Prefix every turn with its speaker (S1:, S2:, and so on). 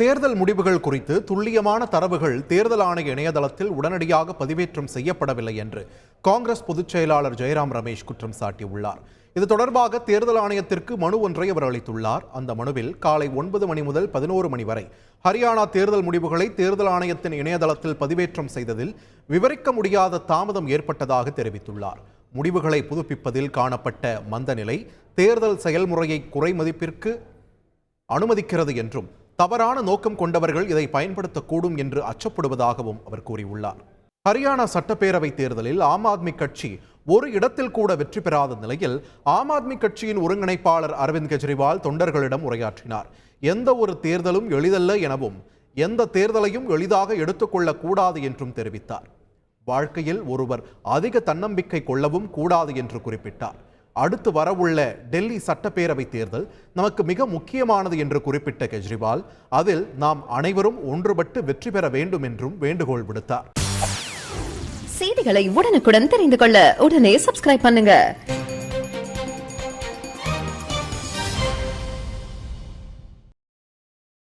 S1: தேர்தல் முடிவுகள் குறித்து துல்லியமான தரவுகள் தேர்தல் ஆணைய இணையதளத்தில் உடனடியாக பதிவேற்றம் செய்யப்படவில்லை என்று காங்கிரஸ் பொதுச் செயலாளர் ஜெயராம் ரமேஷ் குற்றம் சாட்டியுள்ளார். இது தொடர்பாக தேர்தல் ஆணையத்திற்கு மனு ஒன்றை அவர் அளித்துள்ளார். அந்த மனுவில் காலை ஒன்பது மணி முதல் பதினோரு மணி வரை ஹரியானா தேர்தல் முடிவுகளை தேர்தல் ஆணையத்தின் இணையதளத்தில் பதிவேற்றம் செய்ததில் விவரிக்க முடியாத தாமதம் ஏற்பட்டதாக தெரிவித்துள்ளார். முடிவுகளை புதுப்பிப்பதில் காணப்பட்ட மந்தநிலை தேர்தல் செயல்முறையை குறைமதிப்பிற்கு அனுமதிக்கிறது என்றும் தவறான நோக்கம் கொண்டவர்கள் இதை பயன்படுத்தக்கூடும் என்று அச்சப்படுவதாகவும் அவர் கூறியுள்ளார். ஹரியானா சட்டப்பேரவை தேர்தலில் ஆம் ஆத்மி கட்சி ஒரு இடத்தில் கூட வெற்றி பெறாத நிலையில் ஆம் ஆத்மி கட்சியின் ஒருங்கிணைப்பாளர் அரவிந்த் கெஜ்ரிவால் தொண்டர்களிடம் உரையாற்றினார். எந்த ஒரு தேர்தலும் எளிதல்ல எனவும் எந்த தேர்தலையும் எளிதாக எடுத்துக்கொள்ளக்கூடாது என்றும் தெரிவித்தார். வாழ்க்கையில் ஒருவர் அதிக தன்னம்பிக்கை கொள்ளவும் கூடாது என்று குறிப்பிட்டார். அடுத்து வரவுள்ள டெல்லி சட்டப்பேரவை தேர்தல் நமக்கு மிக முக்கியமானது என்று குறிப்பிட்ட கெஜ்ரிவால் அதில் நாம் அனைவரும் ஒன்றுபட்டு வெற்றி பெற வேண்டும் என்றும் வேண்டுகோள் விடுத்தார்.
S2: செய்திகளை உடனுக்குடன் தெரிந்து கொள்ள உடனே சப்ஸ்கிரைப் பண்ணுங்க.